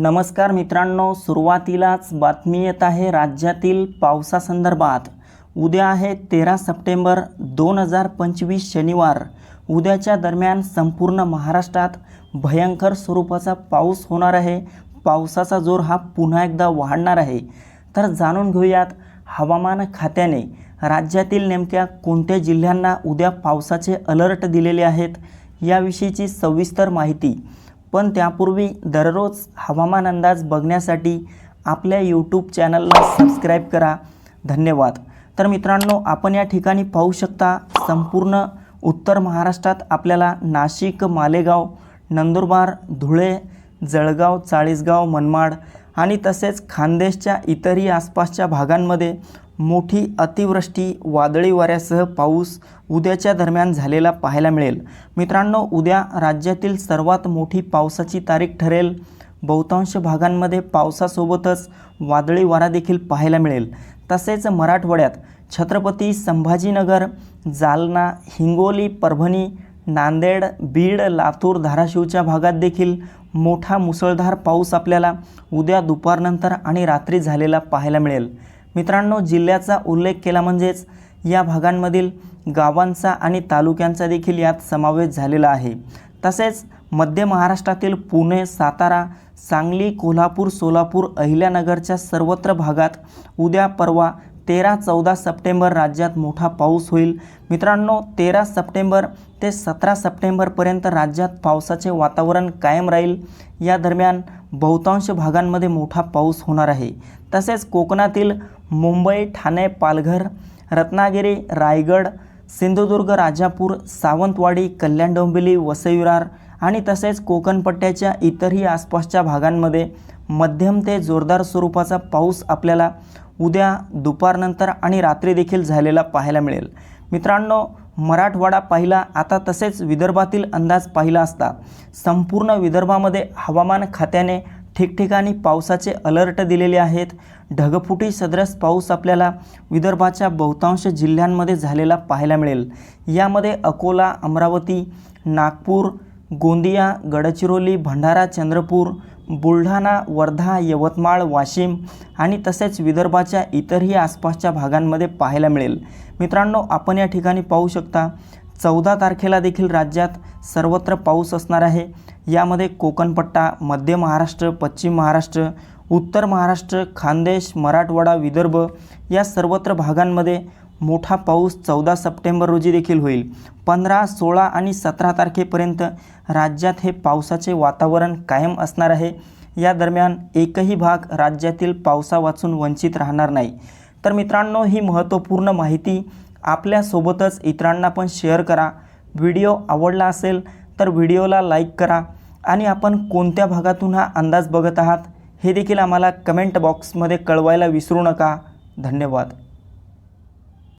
नमस्कार मित्रांनो सुरुवातीलाच बातमी येत आहे राज्यातील पावसासंदर्भात. उद्या आहे तेरा सप्टेंबर दोन हजार पंचवीस शनिवार. उद्याच्या दरम्यान संपूर्ण महाराष्ट्रात भयंकर स्वरूपाचा पाऊस होणार आहे. पावसाचा जोर हा पुन्हा एकदा वाढणार आहे. तर जाणून घेऊयात हवामान खात्याने. राज्यातील नेमक्या कोणत्या जिल्ह्यांना उद्या पावसाचे अलर्ट दिलेले आहेत याविषयीची सविस्तर माहिती. पण त्यापूर्वी दररोज हवामान अंदाज बघण्यासाठी आपल्या यूट्यूब चॅनलला सबस्क्राईब करा. धन्यवाद. तर मित्रांनो आपण या ठिकाणी पाहू शकता संपूर्ण उत्तर महाराष्ट्रात आपल्याला नाशिक मालेगाव नंदुरबार धुळे जळगाव चाळीसगाव मनमाड आणि तसेच खानदेशच्या इतरही आसपासच्या भागांमध्ये मोठी अतिवृष्टी वादळी वाऱ्यासह पाऊस उद्याच्या दरम्यान झालेला पाहायला मिळेल. मित्रांनो उद्या राज्यातील सर्वात मोठी पावसाची तारीख ठरेल. बहुतांश भागांमध्ये पावसासोबतच वादळी वारा देखील पाहायला मिळेल. तसेच मराठवाड्यात छत्रपती संभाजीनगर जालना हिंगोली परभणी नांदेड बीड लातूर धाराशिवच्या भागात देखील मोठा मुसळधार पाऊस आपल्याला उद्या दुपारनंतर आणि रात्री झालेला पाहायला मिळेल. मित्रांनो जिल्ह्याचा उल्लेख केला म्हणजेच या भागांमधील गावांचा आणि तालुक्यांचा देखील यात समावेश झालेला आहे. तसेच मध्य महाराष्ट्रातील पुणे सातारा सांगली कोल्हापूर सोलापूर अहिल्यानगरच्या सर्वत्र भागात उद्या परवा तेरा चौदा सप्टेंबर राज्यात मोठा पाऊस होईल. मित्रांनो तेरा सप्टेंबर ते सतरा सप्टेंबरपर्यंत राज्यात पावसाचे वातावरण कायम राहील. या दरम्यान बहुतांश भागांमध्ये मोठा पाऊस होणार आहे. तसेच कोकणातील मुंबई ठाणे पालघर रत्नागिरी रायगड सिंधुदुर्ग राजापूर सावंतवाडी कल्याण डोंबिवली वसईविरार आणि तसेच कोकणपट्ट्याच्या इतरही आसपासच्या भागांमध्ये मध्यम ते जोरदार स्वरूपाचा पाऊस आपल्याला उद्या दुपारनंतर आणि रात्री देखील झालेला पाहायला मिळेल. मित्रांनो मराठवाडा पाहिला आता तसेच विदर्भातील अंदाज पाहिला असता. संपूर्ण विदर्भामध्ये हवामान खात्याने ठिकठिकाणी पावसाचे अलर्ट दिलेले आहेत. ढगफुटी सदरस पाऊस आपल्याला विदर्भाच्या बहुतांश जिल्ह्यांमध्ये झालेला पाहायला मिळेल. यामध्ये अकोला अमरावती नागपूर गोंदिया गडचिरोली भंडारा चंद्रपूर बुलढाणा वर्धा यवतमाळ वाशिम आणि तसेच विदर्भाच्या इतरही आसपासच्या भागांमध्ये पाहायला मिळेल. मित्रांनो आपण या ठिकाणी पाहू शकता चौदा तारखेला देखील राज्यात सर्वत्र पाऊस असणार आहे. यामध्ये कोकणपट्टा मध्य महाराष्ट्र पश्चिम महाराष्ट्र उत्तर महाराष्ट्र खानदेश मराठवाडा विदर्भ या सर्वत्र भागांमध्ये मोठा पाऊस चौदा सप्टेंबर रोजी देखील होईल. पंधरा सोळा आणि सतरा तारखेपर्यंत राज्यात हे पावसाचे वातावरण कायम असणार आहे. या दरम्यान एकही भाग राज्यातील पावसावाचून वंचित राहणार नाही. तर मित्रांनो ही महत्त्वपूर्ण माहिती आपल्यासोबतच इतरांना पण शेअर करा. व्हिडिओ आवडला असेल तर व्हिडिओला लाईक करा आणि आपण कोणत्या भागातून हा अंदाज बघत आहात हे देखील आम्हाला कमेंट बॉक्समध्ये कळवायला विसरू नका. धन्यवाद.